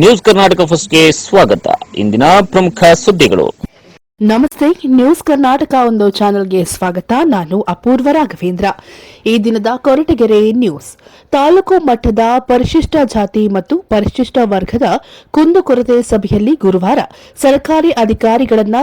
News Karnataka ಫಸ್ಟ್ಗೆ ಸ್ವಾಗತ. ಇಂದಿನ ಪ್ರಮುಖ ಸುದ್ದಿಗಳು. ನಮಸ್ತೆ, ನ್ಯೂಸ್ ಕರ್ನಾಟಕ ಒಂದು ಚಾನೆಲ್ಗೆ ಸ್ವಾಗತ. ನಾನು ಅಪೂರ್ವ ರಾಘವೇಂದ್ರ. ಈ ದಿನದ ಕೊರಟಗೆರೆ ನ್ಯೂಸ್. ತಾಲೂಕು ಮಟ್ಟದ ಪರಿಶಿಷ್ಟ ಜಾತಿ ಮತ್ತು ಪರಿಶಿಷ್ಟ ವರ್ಗದ ಕುಂದುಕೊರತೆ ಸಭೆಯಲ್ಲಿ ಗುರುವಾರ ಸರ್ಕಾರಿ ಅಧಿಕಾರಿಗಳನ್ನ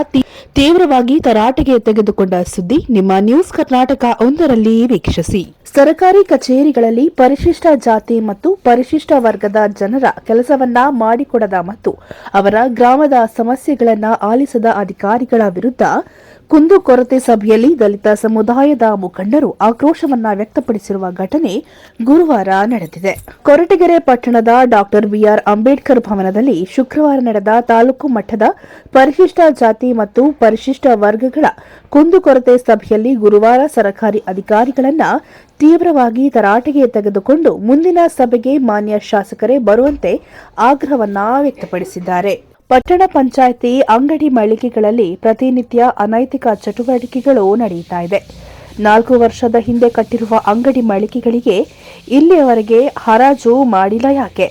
ತೀವ್ರವಾಗಿ ತರಾಟೆಗೆ ತೆಗೆದುಕೊಂಡ ಸುದ್ದಿ ನಿಮ್ಮ ನ್ಯೂಸ್ ಕರ್ನಾಟಕ ಒಂದರಲ್ಲಿ ವೀಕ್ಷಿಸಿ. ಸರ್ಕಾರಿ ಕಚೇರಿಗಳಲ್ಲಿ ಪರಿಶಿಷ್ಟ ಜಾತಿ ಮತ್ತು ಪರಿಶಿಷ್ಟ ವರ್ಗದ ಜನರ ಕೆಲಸವನ್ನ ಮಾಡಿಕೊಡದ ಮತ್ತು ಅವರ ಗ್ರಾಮದ ಸಮಸ್ಯೆಗಳನ್ನು ಆಲಿಸದ ಅಧಿಕಾರಿಗಳ ವಿರುದ್ಧ ಕುಂದುಕೊರತೆ ಸಭೆಯಲ್ಲಿ ದಲಿತ ಸಮುದಾಯದ ಮುಖಂಡರು ಆಕ್ರೋಶವನ್ನ ವ್ಯಕ್ತಪಡಿಸಿರುವ ಘಟನೆ ಗುರುವಾರ ನಡೆದಿದೆ. ಕೊರಟಗೆರೆ ಪಟ್ಟಣದ ಡಾಕ್ಟರ್ ಬಿಆರ್ ಅಂಬೇಡ್ಕರ್ ಭವನದಲ್ಲಿ ಶುಕ್ರವಾರ ನಡೆದ ತಾಲೂಕು ಮಟ್ಟದ ಪರಿಶಿಷ್ಟ ಜಾತಿ ಮತ್ತು ಪರಿಶಿಷ್ಟ ವರ್ಗಗಳ ಕುಂದುಕೊರತೆ ಸಭೆಯಲ್ಲಿ ಗುರುವಾರ ಸರ್ಕಾರಿ ಅಧಿಕಾರಿಗಳನ್ನ ತೀವ್ರವಾಗಿ ತರಾಟೆಗೆ ತೆಗೆದುಕೊಂಡು ಮುಂದಿನ ಸಭೆಗೆ ಮಾನ್ಯ ಶಾಸಕರೇ ಬರುವಂತೆ ಆಗ್ರಹವನ್ನ ವ್ಯಕ್ತಪಡಿಸಿದ್ದಾರೆ. ಪಟ್ಟಣ ಪಂಚಾಯಿತಿ ಅಂಗಡಿ ಮಳಿಗೆಗಳಲ್ಲಿ ಪ್ರತಿನಿತ್ಯ ಅನೈತಿಕ ಚಟುವಟಿಕೆಗಳು ನಡೆಯುತ್ತಾ ಇದೆ. ನಾಲ್ಕು ವರ್ಷದ ಹಿಂದೆ ಕಟ್ಟಿರುವ ಅಂಗಡಿ ಮಳಿಗೆಗಳಿಗೆ ಇಲ್ಲಿಯವರೆಗೆ ಹರಾಜು ಮಾಡಿಲ್ಲ ಯಾಕೆ?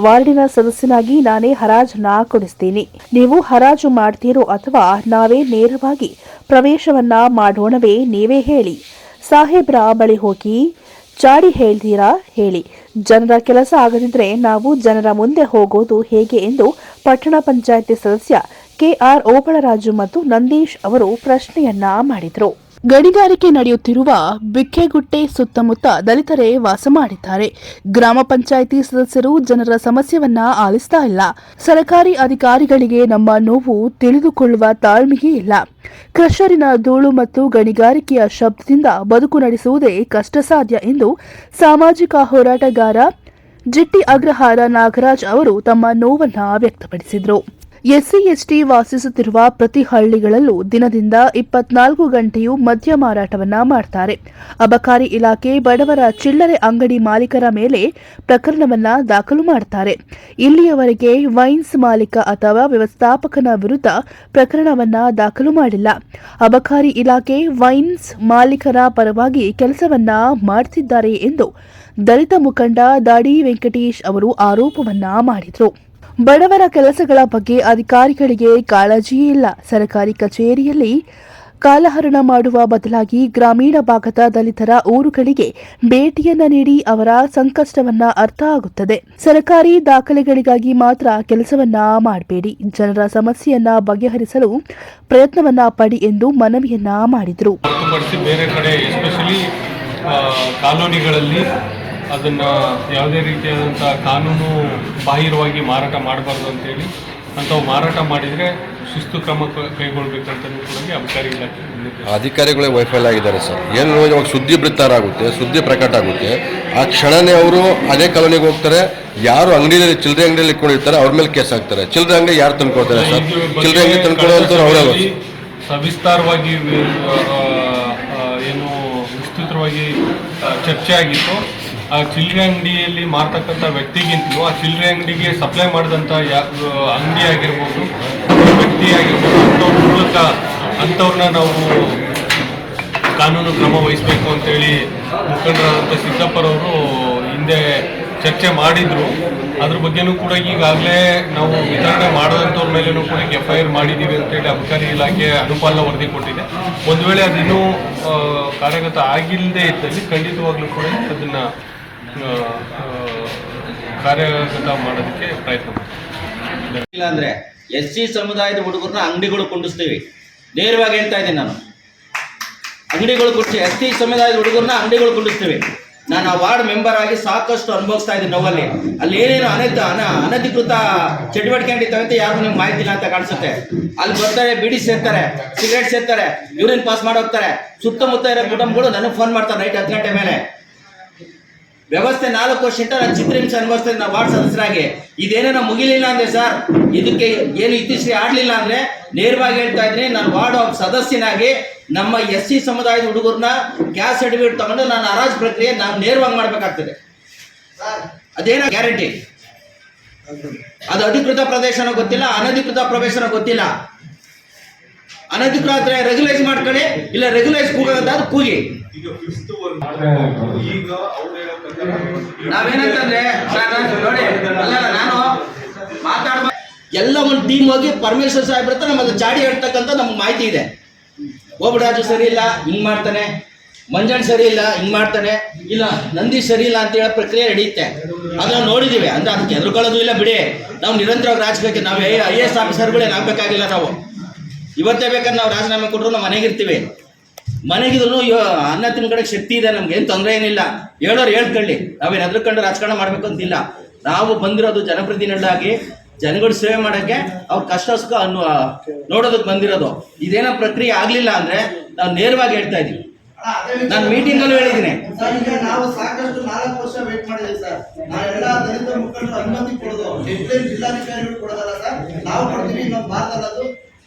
ವಾರ್ಡಿನ ಸದಸ್ಯನಾಗಿ ನಾನೇ ಹರಾಜನ್ನ ಕೊಡಿಸ್ತೀನಿ. ನೀವು ಹರಾಜು ಮಾಡ್ತೀರೋ ಅಥವಾ ನಾವೇ ನೇರವಾಗಿ ಪ್ರವೇಶವನ್ನ ಮಾಡೋಣವೇ ನೀವೇ ಹೇಳಿ. ಸಾಹೇಬ್ರ ಬಳಿ ಹೋಗಿ, ಚಾಡಿ ಹೇಳ್ತೀರಾ? ಹೇಳಿ. ಜನರ ಕೆಲಸ ಆಗದಿದ್ರೆ ನಾವು ಜನರ ಮುಂದೆ ಹೋಗೋದು ಹೇಗೆ ಎಂದು ಪಟ್ಟಣ ಪಂಚಾಯಿತಿ ಸದಸ್ಯ ಕೆಆರ್ ಓಬಳರಾಜು ಮತ್ತು ನಂದೀಶ್ ಅವರು ಪ್ರಶ್ನೆಯನ್ನ ಮಾಡಿದರು. ಗಣಿಗಾರಿಕೆ ನಡೆಯುತ್ತಿರುವ ಬಿಕ್ಕೆಗುಟ್ಟೆ ಸುತ್ತಮುತ್ತ ದಲಿತರೇ ವಾಸ ಮಾಡಿದ್ದಾರೆ. ಗ್ರಾಮ ಪಂಚಾಯಿತಿ ಸದಸ್ಯರು ಜನರ ಸಮಸ್ಯೆಯನ್ನ ಆಲಿಸ್ತಾ ಇಲ್ಲ. ಸರ್ಕಾರಿ ಅಧಿಕಾರಿಗಳಿಗೆ ನಮ್ಮ ನೋವು ತಿಳಿದುಕೊಳ್ಳುವ ತಾಳ್ಮೆಯೇ ಇಲ್ಲ. ಕ್ರಷರಿನ ಧೂಳು ಮತ್ತು ಗಣಿಗಾರಿಕೆಯ ಶಬ್ದದಿಂದ ಬದುಕು ನಡೆಸುವುದೇ ಕಷ್ಟ ಸಾಧ್ಯ ಎಂದು ಸಾಮಾಜಿಕ ಹೋರಾಟಗಾರ ಜಿಟ್ಟಿ ಅಗ್ರಹಾರ ನಾಗರಾಜ್ ಅವರು ತಮ್ಮ ನೋವನ್ನು ವ್ಯಕ್ತಪಡಿಸಿದರು. ಎಸ್ಸಿ ಎಸ್ಟಿ ವಾಸಿಸುತ್ತಿರುವ ಪ್ರತಿ ಹಳ್ಳಿಗಳಲ್ಲೂ ದಿನದಿಂದ ಇಪ್ಪತ್ನಾಲ್ಕು ಗಂಟೆಯೂ ಮದ್ಯ ಮಾರಾಟವನ್ನ ಮಾಡ್ತಾರೆ. ಅಬಕಾರಿ ಇಲಾಖೆ ಬಡವರ ಚಿಲ್ಲರೆ ಅಂಗಡಿ ಮಾಲೀಕರ ಮೇಲೆ ಪ್ರಕರಣವನ್ನ ದಾಖಲು ಮಾಡ್ತಾರೆ. ಇಲ್ಲಿಯವರೆಗೆ ವೈನ್ಸ್ ಮಾಲೀಕ ಅಥವಾ ವ್ಯವಸ್ಥಾಪಕನ ವಿರುದ್ಧ ಪ್ರಕರಣವನ್ನ ದಾಖಲು ಮಾಡಿಲ್ಲ. ಅಬಕಾರಿ ಇಲಾಖೆ ವೈನ್ಸ್ ಮಾಲೀಕರ ಪರವಾಗಿ ಕೆಲಸವನ್ನ ಮಾಡ್ತಿದ್ದಾರೆ ಎಂದು ದಲಿತ ಮುಖಂಡ ದಾಡಿ ವೆಂಕಟೇಶ್ ಅವರು ಆರೋಪವನ್ನ ಮಾಡಿದರು. ಬಡವರ ಕೆಲಸಗಳ ಬಗ್ಗೆ ಅಧಿಕಾರಿಗಳಿಗೆ ಕಾಳಜಿಯೇ ಇಲ್ಲ. ಸರ್ಕಾರಿ ಕಚೇರಿಯಲ್ಲಿ ಕಾಲಹರಣ ಮಾಡುವ ಬದಲಾಗಿ ಗ್ರಾಮೀಣ ಭಾಗದ ದಲಿತರ ಊರುಗಳಿಗೆ ಭೇಟಿಯನ್ನು ನೀಡಿ ಅವರ ಸಂಕಷ್ಟವನ್ನ ಅರ್ಥ ಆಗುತ್ತದೆ. ಸರ್ಕಾರಿ ದಾಖಲೆಗಳಿಗಾಗಿ ಮಾತ್ರ ಕೆಲಸವನ್ನ ಮಾಡಬೇಡಿ. ಜನರ ಸಮಸ್ಯೆಯನ್ನ ಬಗೆಹರಿಸಲು ಪ್ರಯತ್ನವನ್ನ ಪಡಿ ಎಂದು ಮನವಿಯನ್ನ ಮಾಡಿದರು. ಅದನ್ನು ಯಾವುದೇ ರೀತಿಯಾದಂಥ ಕಾನೂನು ಬಾಹಿರವಾಗಿ ಮಾರಾಟ ಮಾಡಬಾರ್ದು ಅಂತೇಳಿ ಅಂಥವು ಮಾರಾಟ ಮಾಡಿದರೆ ಶಿಸ್ತು ಕ್ರಮ ಕ- ಕೈಗೊಳ್ಬೇಕಂತಲೂ ಕೂಡ ಅಬಕಾರಿ ಇಲಾಖೆ ಅಧಿಕಾರಿಗಳೇ ವೈಫಲ್ಯ ಆಗಿದ್ದಾರೆ ಸರ್. ಏನು ಇವಾಗ ಸುದ್ದಿ ಬಿಡ್ತಾರ ಆಗುತ್ತೆ ಸುದ್ದಿ ಪ್ರಕಟ ಆಗುತ್ತೆ. ಆ ಕ್ಷಣನೇ ಅವರು ಅದೇ ಕಾಲೋನಿಗೆ ಹೋಗ್ತಾರೆ ಯಾರು ಅಂಗಡಿಯಲ್ಲಿ ಚಿಲ್ಲರೆ ಅಂಗಡಿಯಲ್ಲಿ ಇಟ್ಕೊಂಡಿರ್ತಾರೆ ಅವ್ರ ಮೇಲೆ ಕೇಸ್ ಹಾಕ್ತಾರೆ. ಚಿಲ್ಲರೆ ಅಂಗಡಿ ಯಾರು ತಂದ್ಕೊಡ್ತಾರೆ ಸರ್? ಚಿಲ್ಲರೆ ಅಂಗಡಿ ಕಳೆದ ಸಭೆಯಲ್ಲಿ ಸವಿಸ್ತಾರವಾಗಿ ಏನು ವಿಸ್ತೃತವಾಗಿ ಚರ್ಚೆ ಆಗಿತ್ತು. ಆ ಚಿಲ್ಲರೆ ಅಂಗಡಿಯಲ್ಲಿ ಮಾರ್ತಕ್ಕಂಥ ವ್ಯಕ್ತಿಗಿಂತಲೂ ಆ ಚಿಲ್ಲರೆ ಅಂಗಡಿಗೆ ಸಪ್ಲೈ ಮಾಡಿದಂಥ ಯಾ ಅಂಗಡಿ ಆಗಿರ್ಬೋದು ವ್ಯಕ್ತಿ ಆಗಿರ್ಬೋದು ಅಂಥವ್ರ ಮೂಲಕ ಅಂಥವ್ರನ್ನ ನಾವು ಕಾನೂನು ಕ್ರಮ ವಹಿಸಬೇಕು ಅಂತೇಳಿ ಮುಖಂಡರಾದಂಥ ಸಿದ್ದಪ್ಪರವರು ಹಿಂದೆ ಚರ್ಚೆ ಮಾಡಿದ್ರು. ಅದ್ರ ಬಗ್ಗೆನೂ ಕೂಡ ಈಗಾಗಲೇ ನಾವು ವಿತರಣೆ ಮಾಡೋದಂಥವ್ರ ಮೇಲೇನೂ ಕೂಡ ಎಫ್ ಐ ಆರ್ ಮಾಡಿದ್ದೀವಿ ಅಂತೇಳಿ ಅಬಕಾರಿ ಇಲಾಖೆ ಅನುಪಾಲನ ವರದಿ ಕೊಟ್ಟಿದೆ. ಒಂದು ವೇಳೆ ಅದಿನ್ನೂ ಕಾರ್ಯಗತ ಆಗಿಲ್ಲದೆ ಇದ್ದಲ್ಲಿ ಖಂಡಿತವಾಗ್ಲೂ ಕೂಡ ಅದನ್ನು ಕಾರ್ಯಗತ ಮಾಡೋದಕ್ಕೆ ಪ್ರಯತ್ನ ಇಲ್ಲ ಅಂದ್ರೆ ಎಸ್ ಸಿ ಸಮುದಾಯದ ಹುಡುಗರನ್ನ ಅಂಗಡಿಗಳು ಕುಂಡಿಸ್ತೀವಿ. ನೇರವಾಗಿ ಹೇಳ್ತಾ ಇದ್ದೀನಿ ನಾನು. ಅಂಗಡಿಗಳು ಕುಡಿಸಿ ಎಸ್ ಟಿ ಸಮುದಾಯದ ಹುಡುಗರನ್ನ ಅಂಗಡಿಗಳು ಕುಂಡಿಸ್ತೀವಿ. ನಾನು ಆ ವಾರ್ಡ್ ಮೆಂಬರ್ ಆಗಿ ಸಾಕಷ್ಟು ಅನುಭವಿಸ್ತಾ ಇದ್ದೀನಿ ನೋವಲ್ಲಿ. ಅಲ್ಲಿ ಏನೇನು ಅನಧ ಅನ ಅನಧಿಕೃತ ಚಟುವಟಿಕೆ ಅಂತ ಯಾರು ನಿಮ್ಗೆ ಮಾಹಿತಿ ಇಲ್ಲ ಅಂತ ಕಾಣಿಸುತ್ತೆ. ಅಲ್ಲಿ ಬರ್ತಾರೆ, ಬಿಡಿ ಸೇರ್ತಾರೆ, ಸಿಗರೇಟ್ ಸೇರ್ತಾರೆ, ಯೂರಿನ್ ಪಾಸ್ ಮಾಡೋಗ್ತಾರೆ ಸುತ್ತಮುತ್ತ ಇರೋ ಕುಟುಂಬಗಳು ನನಗೆ ಫೋನ್ ಮಾಡ್ತಾರೆ ನೈಟ್ ಹತ್ತು ಗಂಟೆ ಮೇಲೆ. ವ್ಯವಸ್ಥೆ ನಾಲ್ಕು ವರ್ಷ ಇಟ್ಟ ನಾನು ಚಿತ್ರಹಿಂಸೆ ಅನುಭವಿಸ್ತಾ ನಾವು ವಾರ್ಡ್ ಸದಸ್ಯರಾಗಿ. ಇದೇನೇನೋ ಮುಗಿಲಿಲ್ಲ ಅಂದ್ರೆ ಸರ್, ಇದಕ್ಕೆ ಏನು ಇತ್ತೀಚೆಗೆ ಆಡ್ಲಿಲ್ಲ ಅಂದ್ರೆ ನೇರವಾಗಿ ಹೇಳ್ತಾ ಇದ್ದೀನಿ, ನಾನು ವಾರ್ಡ್ ಸದಸ್ಯನಾಗಿ ನಮ್ಮ ಎಸ್ ಸಿ ಸಮುದಾಯದ ಹುಡುಗರನ್ನ ಗ್ಯಾಸ್ ಸರ್ಟಿಫಿಕೇಟ್ ತಗೊಂಡು ನಾನು ಅರಾಜ್ ಪ್ರಕ್ರಿಯೆ ನಾನು ನೇರವಾಗಿ ಮಾಡ್ಬೇಕಾಗ್ತದೆ. ಅದೇನೋ ಗ್ಯಾರಂಟಿ? ಅದು ಅಧಿಕೃತ ಪ್ರದೇಶನೋ ಗೊತ್ತಿಲ್ಲ, ಅನಧಿಕೃತ ಪ್ರವೇಶನೋ ಗೊತ್ತಿಲ್ಲ. ಅನಧಿಕೃತ ರೆಗ್ಯುಲೈಸ್ ಮಾಡ್ಕೊಳ್ಳಿ, ಇಲ್ಲ ರೆಗ್ಯುಲೈಸ್ ಕೂಗೋದಾದ್ರೆ ಕೂಗಿ. ನಾವೇನಂತಂದ್ರೆ ಸರ್, ನಾನು ನೋಡಿ ಅಲ್ಲ ನಾನು ಮಾತಾಡ್ಬ ಎಲ್ಲ ಒಂದು ಟೀಮ್ ಹೋಗಿ ಪರಮೇಶ್ವರ್ ಸಾಹೇಬ್ರ ಹತ್ರ ನಮ್ಮ ಚಾಡಿ ಹೇಳ್ತಕ್ಕಂಥ ನಮ್ಗೆ ಮಾಹಿತಿ ಇದೆ. ಓಬರಾಜು ಸರಿ ಇಲ್ಲ ಹಿಂಗ್ ಮಾಡ್ತಾನೆ. ಮಂಜಣ್ಣ ಸರಿ ಇಲ್ಲ ಹಿಂಗ್ ಮಾಡ್ತಾನೆ. ಇಲ್ಲ ನಂದಿ ಸರಿ ಇಲ್ಲ ಅಂತ ಹೇಳೋ ಪ್ರಕ್ರಿಯೆ ನಡೆಯುತ್ತೆ. ಅದನ್ನ ನೋಡಿದೀವಿ. ಅಂದ್ರೆ ಅದಕ್ಕೆ ಎದುರ್ಕೊಳ್ಳೋದು ಇಲ್ಲ ಬಿಡಿ. ನಾವು ನಿರಂತರವಾಗಿ ರಾಜಕೀಯಕ್ಕೆ ನಾವು ಐ ಎಸ್ ಆಫೀಸರ್ಗಳೇನು ಆಗ್ಬೇಕಾಗಿಲ್ಲ ನಾವು ಇವತ್ತೇ ಬೇಕಾದ್ರೆ ನಾವು ರಾಜೀನಾಮೆ ಕೊಟ್ಟರು ನಾವು ಮನೆಗಿರ್ತೀವಿ. ಮನೆಗಿದ್ರು ಅನ್ನ ತಿನ್ಕಡೆ ಶಕ್ತಿ ಇದೆ, ನಮ್ಗೆ ಏನು ತೊಂದರೆ ಏನಿಲ್ಲ. ಹೇಳೋರು ಹೇಳ್ಕೊಳ್ಳಿ. ನಾವೇನು ಕಂಡು ರಾಜಕಾರಣ ಮಾಡ್ಬೇಕು ಅಂತಿಲ್ಲ ನಾವು ಬಂದಿರೋದು ಜನಪ್ರತಿನಿಧಿಗಳಾಗಿ, ಜನಗಳು ಸೇವೆ ಮಾಡೋಕ್ಕೆ ಅವ್ರ ಕಷ್ಟ ಸುಖ ನೋಡೋದಕ್ಕೆ ಬಂದಿರೋದು. ಇದೇನೋ ಪ್ರಕ್ರಿಯೆ ಆಗಲಿಲ್ಲ ಅಂದ್ರೆ ನಾವು ನೇರವಾಗಿ ಹೇಳ್ತಾ ಇದ್ದೀವಿ ನಾನು ಮೀಟಿಂಗಲ್ಲೂ ಹೇಳಿದ್ದೀನಿ. ಸರ್ ನಾವು ಸಾಕಷ್ಟು ನಾಲ್ಕು ವರ್ಷ ವೇಟ್ ಮಾಡಿದ್ದೀವಿ ಸರ್. ದಲಿತ ಮುಖಂಡರು ಅನುಮತಿ ಕೊಡೋದು. ಜಿಲ್ಲಾಧಿಕಾರಿಗಳು ಕೊಡೋದಲ್ಲ ನಾವು ಕೊಡ್ತೀವಿ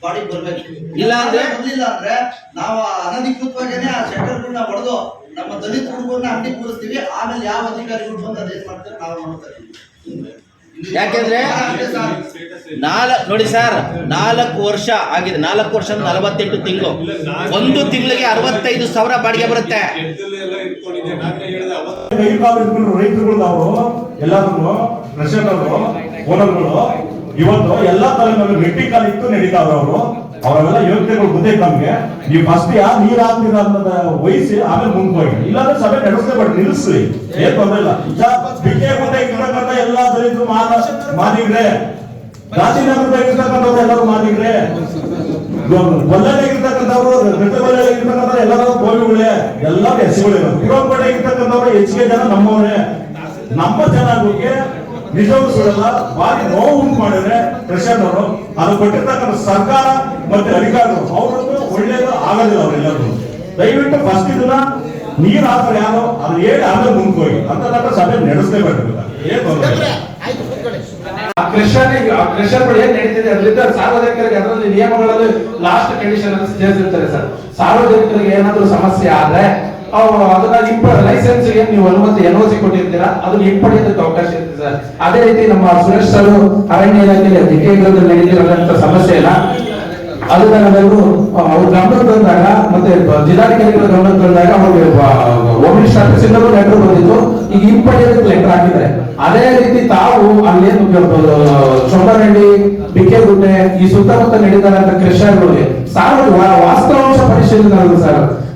ಅದು ಬಾಡಿ ಬರ್ಬೇಕು. ಇಲ್ಲ ಅಂದ್ರೆ? ಬರ್ಲಿಲ್ಲ ಅಂದ್ರೆ ನಾವು ಅನಧಿಕೃತವಾಗೇನೆ ಆ ಶೆಟ್ಟರ್ಗಳನ್ನ ಹೊಡೆದು ನಮ್ಮ ದಲಿತ ಹುಡುಗರನ್ನ ಅಂಗಡಿ ಕೂರಿಸ್ತೀವಿ. ಆಮೇಲೆ ಯಾವ ಅಧಿಕಾರಿಗಳು ಬಂದು ಅದೇನ್ ಮಾಡ್ತಾರೆ? ನಾವು ಮಾಡ್ತಾರೆ ಯಾಕೆಂದ್ರೆ ನಾಲ್ಕು ನೋಡಿ ಸರ್ ನಾಲ್ಕು ವರ್ಷ ಆಗಿದೆ. ನಾಲ್ಕು ವರ್ಷ ನಲವತ್ತೆಂಟು ತಿಂಗಳು. ಒಂದು ತಿಂಗಳಿಗೆ ಅರವತ್ತೈದು ಸಾವಿರ ಬಾಡಿಗೆ ಬರುತ್ತೆ. ಕೈ ಕಾಲು ಇವತ್ತು ಎಲ್ಲಾ ತಲೆಮೇಲೆ ಗಟ್ಟಿ ಕಾಲ ಇತ್ತು ನಡೀತಾ ಅವರು. ಅವರೆಲ್ಲ ಯೋಚನೆಗಳು ಗೊತ್ತೈತೆ ನಮ್ಗೆ ನೀವು ಫಸ್ಟ್ ಯಾ, ನೀರ್ ಹಾಕ್ತೀರ ಅನ್ನೋದ ವಹಿಸಿ ಆಮೇಲೆ ಮುಂದೆ ಇಲ್ಲಾಂದ್ರೆ ಸಭೆ ಬಟ್ ನಿಲ್ಲಿಸ್ರಿ ಏನ್ ತೊಂದ್ರೆ ಇಲ್ಲ. ಬಿಕೆ ಮುಂದೆ ಇರ್ತಕ್ಕಂಥ ಎಲ್ಲಾ ದಲಿತರು ಮಾದಿಗ್ರೆ ಗಾಂಧಿನಗರದ ಇರ್ತಕ್ಕಂಥವ್ರು ಎಲ್ಲರೂ ಮಾದಿಗ್ರೆ ಬಳ್ಳಾರಿ ಇರ್ತಕ್ಕಂಥವ್ರು ಗಟ್ಟಬಳ್ಳಾರಿ ಇರ್ತಕ್ಕಂಥ ಎಲ್ಲರೂ ಗೋವಿಗಳೇ ಎಲ್ಲರೂ ಇವ್ ಕಡೆ ಇರ್ತಕ್ಕಂಥವ್ರು ಹೆಚ್ಚಿಗೆ ಜನ ನಮ್ಮವರೇ. ನಮ್ಮ ಜನಾಂಗಕ್ಕೆ ನಿಜವಾಗ್ಲೂ ಸುಳ್ಳಲ್ಲ ಬಾರಿ ನೋವು ಉಂಟು ಮಾಡಿದ್ರೆ ಪ್ರಶಾಂತ್ ಅವರು. ಅದು ಕೊಟ್ಟಿರ್ತಕ್ಕಂಥ ಸರ್ಕಾರ ಮತ್ತೆ ಅಧಿಕಾರಿಗಳು ಅವ್ರದ್ದು ಒಳ್ಳೇದು ಆಗೋದಿಲ್ಲ ಅವರೆಲ್ಲರೂ ದಯವಿಟ್ಟು ಫಸ್ಟ್ ಇದನ್ನ ನೀರು ಹಾಕ್ತಾರೆ ಯಾರು ಅದು ಹೇಳಿ ಅರ್ಧ ಮುಂದ್ಕೋಗಿ ಅಂತ ತಕ್ಕ ಸಭೆ ನಡೆಸಲೇಬೇಕು ನಡೀತಿದೆ ಅದರಿಂದ ಸಾರ್ವಜನಿಕರಿಗೆ ಅದರಲ್ಲಿ ನಿಯಮಗಳಲ್ಲಿ ಲಾಸ್ಟ್ ಕಂಡೀಷನ್ ಅಲ್ಲಿ ಸೇರಿಸಿರ್ತಾರೆ ಸರ್. ಸಾರ್ವಜನಿಕರಿಗೆ ಏನಾದ್ರೂ ಸಮಸ್ಯೆ ಆದ್ರೆ ಅದನ್ನ ಇಂಪ ಲೈಸೆನ್ಸ್ಗೆ ನೀವು ಅನುಮತಿ ಎನ್ ಸಿ ಕೊಟ್ಟಿರ್ತೀರಾ ಅದನ್ನ ಹಿಂಪಡೆಯೋದಕ್ಕೆ ಅವಕಾಶ ಇರುತ್ತೆ ಸರ್. ಅದೇ ರೀತಿ ನಮ್ಮ ಸುರೇಶ್ ಸರ್ ಅರಣ್ಯ ಇಲಾಖೆಯಲ್ಲಿ ದಿಕ್ಕೇಂದ್ರದಲ್ಲಿ ನಡೀತಿರೋದಂತ ಸಮಸ್ಯೆ ಇಲ್ಲ. ಅದನ್ನ ನಾವೆಲ್ಲರೂ ಅವ್ರ ಗಮನ ಮತ್ತೆ ಜಿಲ್ಲಾಧಿಕಾರಿಗಳ ಗಮನ ಬಂದಾಗ ಅವ್ರಿಗೆ ಹೋಮ್ ಆಫೀಸ್ ಇಂದಲೂ ಲೆಟರ್ ಬಂದಿತ್ತು. ಈಗ ಹಿಂಪಡೆಯೋದಕ್ಕೆ ಲೆಟರ್ ಹಾಕಿದ್ದಾರೆ. ಅದೇ ರೀತಿ ತಾವು ಅಲ್ಲೇನು ಚೊಂಬರಹಳ್ಳಿ ಬಿಕ್ಕೆಗುಡ್ಡೆ, ಈ ಸುತ್ತಮುತ್ತ ನಡೀತಾರಂತ ಕೃಷ್ಣಗಳಿಗೆ ಸಾರ್ವ ವಾ- ವಾಸ್ತವಾಂಶ ಪರಿಶೀಲನೆ ಸರ್.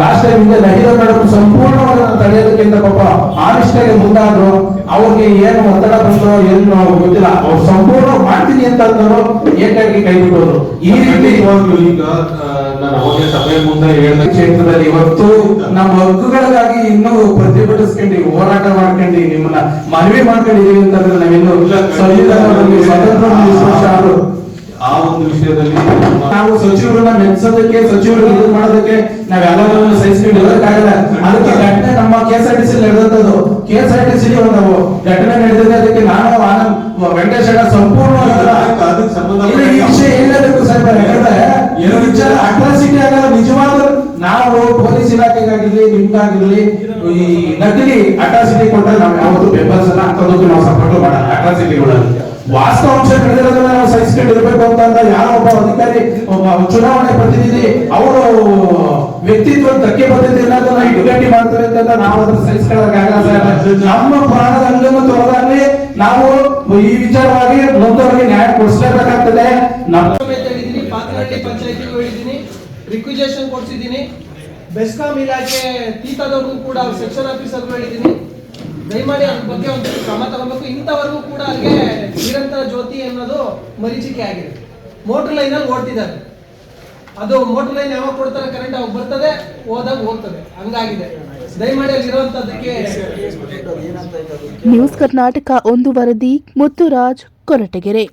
ಲಾಸ್ಟ್ ಟೈಮ್ ಹಿಂದೆ ನಡೀದ ಮೇಡಮ್ ಸಂಪೂರ್ಣವಾಗಿ ತಡೆಯೋದಕ್ಕಿಂತ ಪಾಪ ಆನಿಷ್ಟಾಗಿ ಮುಂದಾದ್ರು. ಅವ್ರಿಗೆ ಏನು ಒತ್ತಡ ಬಂತು ಏನು ಗೊತ್ತಿಲ್ಲ. ಅವ್ರು ಸಂಪೂರ್ಣ ಮಾಡ್ತೀನಿ ಅಂತ ಅಂದರು ಏಕಾಗಿ ಕೈ ಬಿಟ್ಟೋದ್ರು. ಈ ರೀತಿ ಈಗ ನಾನು ಅವಾಗಲೇ ಸಭೆ ಮುಂದೆ ಹೇಳಿದ ಕ್ಷೇತ್ರದಲ್ಲಿ ಇವತ್ತು ನಮ್ಮ ಹಕ್ಕುಗಳಿಗಾಗಿ ಇನ್ನೂ ಪ್ರತಿಭಟಿಸ್ಕೊಂಡು ಹೋರಾಟ ಮಾಡ್ಕೊಂಡು ನಿಮ್ಮನ್ನ ಮನವಿ ಮಾಡ್ಕೊಂಡಿದೀವಿ ಅಂತಂದ್ರೆ ನಾವಿನ್ನು ಸಂವಿಧಾನದಲ್ಲಿ ಸ್ವತಂತ್ರ ನಿಷ್ಪಕ್ಷ ಆದ್ರು. ಆ ಒಂದು ವಿಷಯದಲ್ಲಿ ನಮ್ಮ ನಾವು ಮೆಚ್ಚೋದಕ್ಕೆ ಸಚಿವರು ಇದು ಮಾಡೋದಕ್ಕೆ ನಾವೆಲ್ಲರನ್ನು ಸಹಿಸ್ಕೊಂಡು ಇರೋದಕ್ಕಾಗಲ್ಲ ಅದಕ್ಕೆ ಘಟನೆ ನಮ್ಮ K S R T C ನಡೆದಂತದ್ದು K S R T C ಒಂದು ಘಟನೆ ನಡೆದಿದೆ. ಅದಕ್ಕೆ ನಾನು ಆನಂದ್ ವೆಂಕಟೇಶ್ ಅಣ್ಣ ಸಂಪೂರ್ಣ ಈ ವಿಷಯ ಸರ್ ಏನು ವಿಚಾರ ಅಟ್ರಾಸಿಟಿ ಆಗಲ್ಲ ನಿಜವಾದ ನಾವು ಪೊಲೀಸ್ ಇಲಾಖೆಗಾಗಿರ್ಲಿ ನಿಮ್ಗಾಗಿರ್ಲಿ ಈ ನಕಲಿ ಅಟ್ರಾಸಿಟಿ ಕೊಟ್ಟರೆ ನಾವು ಯಾವತ್ತೂ ಬೆಂಬಲಿಸಲ್ಲ ಅಂತದಕ್ಕೂ ನಾವು ಸಪೋರ್ಟ್ ಮಾಡಲ್ಲ. ಅಟ್ರಾಸಿಟಿಗಳಲ್ಲಿ ವಾಸ್ತವಾಂಶ ನಡೆದಿರೋದನ್ನ ನಾವು ಸಹಿಸ್ಕೊಂಡಿರ್ಬೇಕು ಅಂತ ಯಾರೋ ಒಬ್ಬ ಅಧಿಕಾರಿ ಚುನಾವಣೆ ಪ್ರತಿನಿಧಿ, ಅವರು ವ್ಯಕ್ತಿತ್ವ ಧಕ್ಕೆ ಬರ್ತೈತೆ ಅನ್ನೋದನ್ನ ಇಡುಗಟ್ಟಿ ಮಾಡ್ತಾರೆ ಅಂತ ನಾವು ಅದನ್ನ ಸಹಿಸ್ಕೊಳ್ಳೋಕ್ಕಾಗಲ್ಲ ನಮ್ಮ ಪ್ರಾಣದ ಅಂಗನ್ನು ನಾವು ಈ ವಿಚಾರವಾಗಿ ನೊಂದವರಿಗೆ ನ್ಯಾಯ ಕೊಡಿಸಲೇಬೇಕಾಗ್ತದೆ. ನಮ್ಮ ಪಾತ್ರಹಳ್ಳಿ ಪಂಚಾಯತಿ ಹೇಳಿದ್ದೀನಿ ರಿಕ್ವಿಜೇಷನ್ ಕೊಡಿಸಿದ್ದೀನಿ. ಬೆಸ್ಕಾಂ ಇಲಾಖೆ ತೀತದವ್ರಿಗೂ ಕೂಡ ಸೆಕ್ಷನ್ ಆಫೀಸರ್ ಹೇಳಿದ್ದೀನಿ. ದಯಮಾಡಿ ಅದ್ರ ಬಗ್ಗೆ ಒಂದು ಕ್ರಮ ತಗೋಬೇಕು. ಇಂಥವರೆಗೂ ಕೂಡ ಅಲ್ಲಿಗೆ ನಿರಂತರ ಜ್ಯೋತಿ ಅನ್ನೋದು ಮರೀಚಿಕೆ ಆಗಿದೆ. ಮೋಟರ್ ಲೈನ್ ಅಲ್ಲಿ ಓಡ್ತಿದ್ದಾರೆ. ಅದು ಮೋಟರ್ ಲೈನ್ ಯಾವಾಗ ಕೊಡ್ತಾರೆ ಕರೆಂಟ್ ಅವಾಗ ಬರ್ತದೆ ಹೋದಾಗ ಹೋಗ್ತದೆ. ಹಂಗಾಗಿದೆ. ನ್ಯೂಸ್ ಕರ್ನಾಟಕ ಒಂದು ವರದಿ ಮುತ್ತುರಾಜ್ ಕೊರಟಗೆರೆ.